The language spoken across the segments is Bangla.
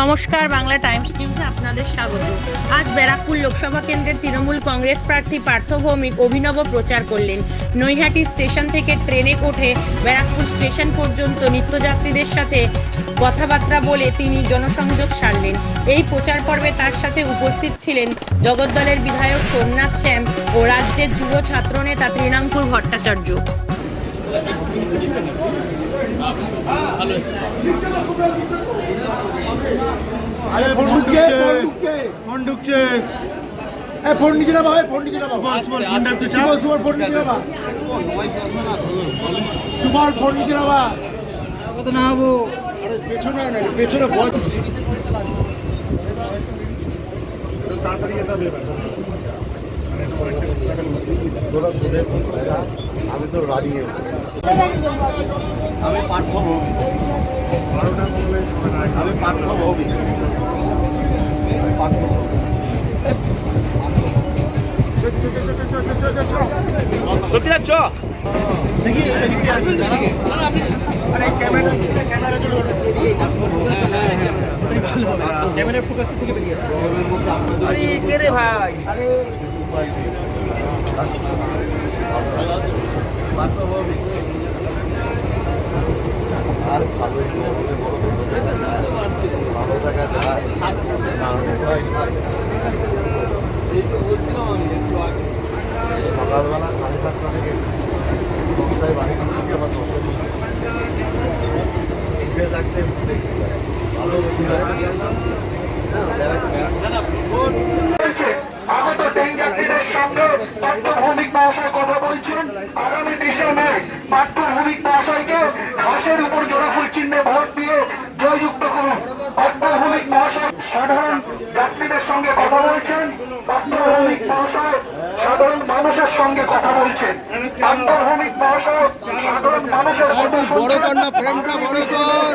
নমস্কার, বাংলা টাইমস নিউজে আপনাদের স্বাগত। আজ ব্যারাকপুর লোকসভা কেন্দ্রের তৃণমূল কংগ্রেস প্রার্থী পার্থ ভৌমিক অভিনব প্রচার করলেন। নৈহাটি স্টেশন থেকে ট্রেনে ওঠে ব্যারাকপুর স্টেশন পর্যন্ত নিত্যযাত্রীদের সাথে কথাবার্তা বলে তিনি জনসংযোগ সারলেন। এই প্রচার পর্বে তার সাথে উপস্থিত ছিলেন জগদ্দলের বিধায়ক সোমনাথ শ্যাম ও রাজ্যের যুব ছাত্রনেতা তৃণাঙ্কুর ভট্টাচার্য। আরে ফোন ঢুকছে ফোন ঢুকছে। ফোন ঢুকছে। এ ফোন নিচে না ভাই ফোন নিচে না বাবা সুবল ফোনটা একটু চাপ। সুবল ফোন নিচে না বা সুবল ফোন নিচে না বা কত না হব আরে পেছনে না পেছনে ভয় আমি তো রানিয়ে আমি পার্থ ভৌমিক আমি পার্থ ভৌমিক আমি পার্থ ভৌমিক সত্যি যাচ্ছ আরে কে রে ভাই আরে আর ভালো বড় দেখা যায় ভালো দেখা যায় না, ভাই। সকালবেলা সাড়ে সাতটা থেকে কোথায় বাড়ি ঢুকেছি আবার দশটা উঠে থাকতে দেখি ভালো ছিল আগত ট্রেন যাত্রীদের সঙ্গে পার্থ ভৌমিক মহাশয় কথা বলছেন। আগামী বিশে মে পার্থ মহাশয়কে ঘাসের উপর জোড়াফুল চিহ্নে ভোট দিয়ে জয়যুক্ত করুন। পার্থ ভৌমিক মহাশয় সাধারণ যাত্রীদের সঙ্গে কথা বলছেন। পার্থ ভৌমিক মহাশয় সাধারণ মানুষের সঙ্গে কথা বলছেন। পার্থ ভৌমিক মহাশয় সাধারণ মানুষের বড় কর না। ফ্রেমটা বড় কর।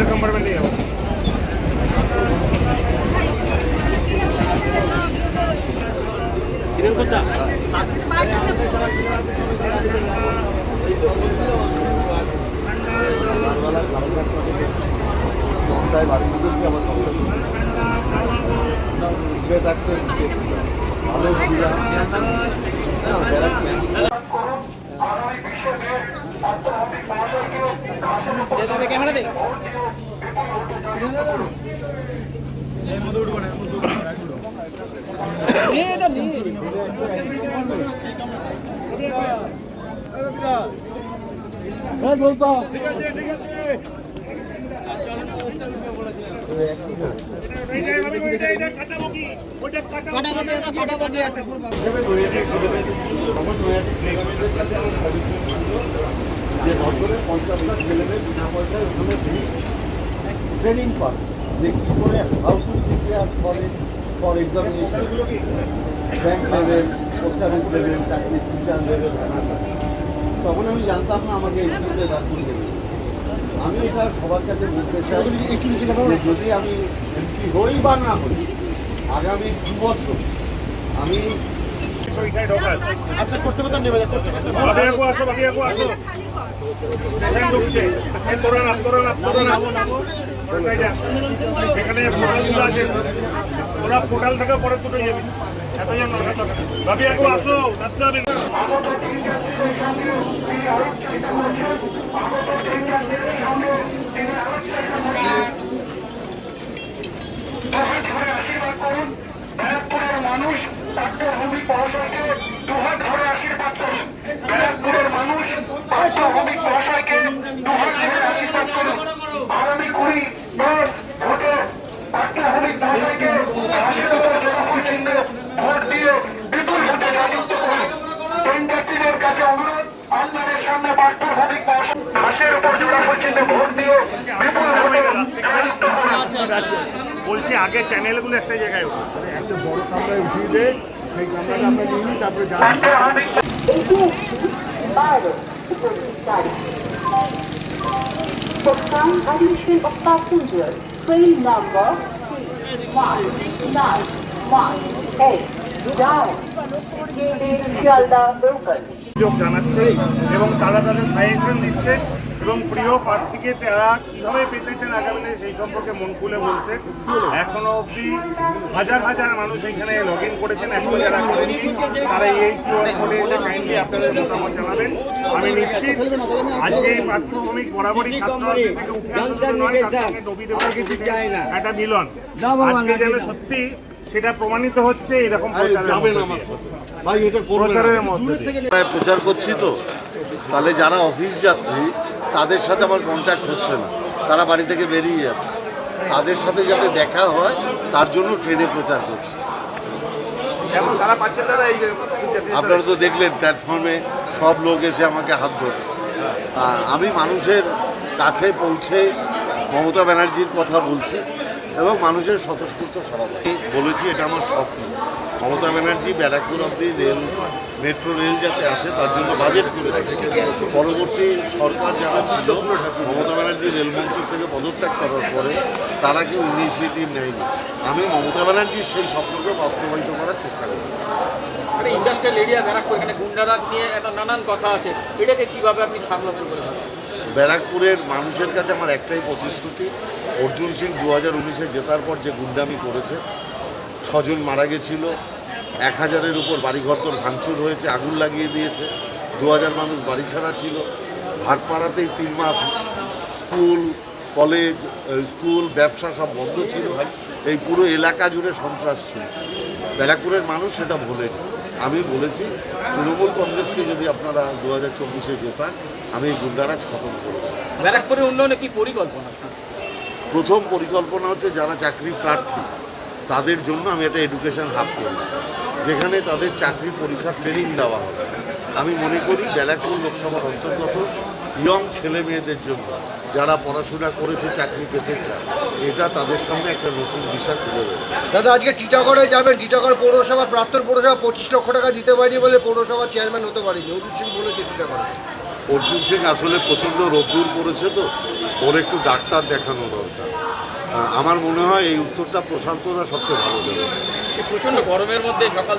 পরের কম্পার্টমেন্টে যাব সাড়ে সাতটা থাকতে দেখি ভালো ছিল হ্যাঁ, যারা- পঞ্চাশটা ছেলেমেয়ে বিনা পয়সায় ওখানে ট্রেনিং পায় যে কী? করে হাউ টু প্রিপেয়ার করে ফর এক্সামিনেশন চাকরির টিচার লেভেল তখন আমি জানতাম না আমাকে দেবে আমি এটা সবার কাছে বলতে চাই যদি আমি হই বা না হই আগামী দু বছর আমি ঢোকাস আচ্ছা করতে করতে নেমে যাচ্ছে একো আসো বাকি একো আসো। ট্রেন ঢুকছে এই তোরা না তোরা না তোরা না সেখানে পোর্টালগুলো আছে। ওরা পোর্টাল থেকে পরে তুলে যাবি। এতজন। ভাবি আসো হবে না। দুহাত ধরে আশীর্বাদ করুন ব্যারাকপুরের মানুষ পার্থ মহাশয়কে দুহাত ধরে আশীর্বাদ করুন ব্যারাকপুরের মানুষ পার্থ মহাশয়কে দুহাত ধরে আশীর্বাদ করুন আগামী কুড়ি মে ভোটে পার্থ মহাশয়কে ঘাসের উপর জনফুল চিহ্নে ভোট দিয়ে বিপুল ভোটে জয়যুক্ত করুন এই সামনে ঘাসের উপর চিহ্নে ভোট দিয়ে বিপুল ভোটে জয়যুক্ত করুন বলছি আগে চ্যানেলগুলো একটা জায়গায়। একটা বড় কামরায় উঠিয়ে দেয়। সেই কামরাটা আমরা নিয়ে নিই তারপরে যা Partha Bhowmik For prime admission of passengers, train number C1918 down. Shialda local. যোগ জানাচ্ছে এবং তারা তাদের সাজেশন দিচ্ছে এবং প্রিয় প্রার্থীকে তারা কীভাবে পেতে চান আগামী দিনে সেই সম্পর্কে মন খুলে বলছে। এখনও অবধি হাজার হাজার মানুষ এখানে লগ ইন করেছেন। এখন যারা করেনি তারা এই কিউআর কাইন্ডলি আপনাদের মতামত জানাবেন। আমি নিশ্চিত আজকে এই প্রাথমিক বরাবরই ছাত্র থেকে উঠে নয় তার সঙ্গে একটা মিলন। আজকে যেন সত্যি সেটা প্রমাণিত হচ্ছে এরকম প্রচারের মধ্য প্রচার করছি তো। তাহলে যারা অফিস যাত্রী তাদের সাথে আমার কন্ট্যাক্ট হচ্ছে না। তারা বাড়ি থেকে বেরিয়ে যাচ্ছে। তাদের সাথে যাতে দেখা হয় তার জন্য ট্রেনে প্রচার করছি। এখন সারা পাচ্ছেন দাদা এই আপনারা তো দেখলেন প্ল্যাটফর্মে সব লোক এসে আমাকে হাত ধরছে। আমি মানুষের কাছে পৌঁছে মমতা ব্যানার্জির কথা বলছি। এবং মানুষের স্বতঃস্ফূর্ত পাই। বলেছি, এটা আমার স্বপ্ন। মমতা ব্যানার্জি ব্যারাকপুর অব্দি রেল মেট্রো রেল যাতে আসে, তার জন্য বাজেট করেছে পরবর্তী সরকার যারা ছিল, মমতা ব্যানার্জি রেলমন্ত্রী থেকে পদত্যাগ করার পরে, তারা কেউ ইনিশিয়েটিভ নেয়নি। আমি মমতা ব্যানার্জির সেই স্বপ্নকে বাস্তবায়িত করার চেষ্টা করি। মানে ইন্ডাস্ট্রিয়াল এরিয়া ব্যারাকপুর, এখানে গুন্ডারাজ নিয়ে একটা নানান কথা আছে। এটাকে কীভাবে আপনি সামলাবেন বলে ভাবছেন ব্যারাকপুরের মানুষের কাছে আমার একটাই প্রতিশ্রুতি, অর্জুন সিং দু হাজার উনিশে জেতার পর যে গুন্ডামি করেছে, ছজন মারা গেছিল, এক হাজারের উপর বাড়িঘর তোর ভাঙচুর হয়েছে, আগুন লাগিয়ে দিয়েছে দু হাজার মানুষ বাড়ি ছাড়া ছিল। ভাটপাড়াতেই তিন মাস স্কুল, কলেজ স্কুল, ব্যবসা সব বন্ধ ছিল। এই পুরো এলাকা জুড়ে সন্ত্রাস ছিল। ব্যারাকপুরের মানুষ সেটা ভোলেন। আমি বলেছি, তৃণমূল কংগ্রেসকে যদি আপনারা দু হাজার চব্বিশে জেতান আমি এই গুন্ডারাজ খতম করব। ব্যারাকপুরের উন্নয়নে কি পরিকল্পনা? প্রথম পরিকল্পনা হচ্ছে যারা চাকরি প্রার্থী তাদের জন্য আমি একটা এডুকেশন হাব করব যেখানে তাদের চাকরি পরীক্ষার ট্রেনিং দেওয়া হবে। আমি মনে করি ব্যারাকপুর লোকসভার অন্তর্গত ইয়ং ছেলে মেয়েদের জন্য যারা পড়াশোনা করেছে চাকরি পেতে চায় এটা তাদের সামনে একটা নতুন দিশা খুলে দেবে দাদা আজকে টিটাগড়ে যাবেন টিটাগড় পৌরসভা প্রাক্তন পৌরসভা পঁচিশ লক্ষ টাকা দিতে পারেনি বলে পৌরসভার চেয়ারম্যান হতে পারেনি। অজিত সিং বলেছে টিটাগড়ে। অর্জুন সিং আসলে প্রচণ্ড রোদ্দুর পড়েছে তো, ওর একটু ডাক্তার দেখানো দরকার। আমার মনে হয় এই উত্তরটা প্রশান্তরা সবচেয়ে ভালো দেবে। প্রচণ্ড গরমের মধ্যে সকাল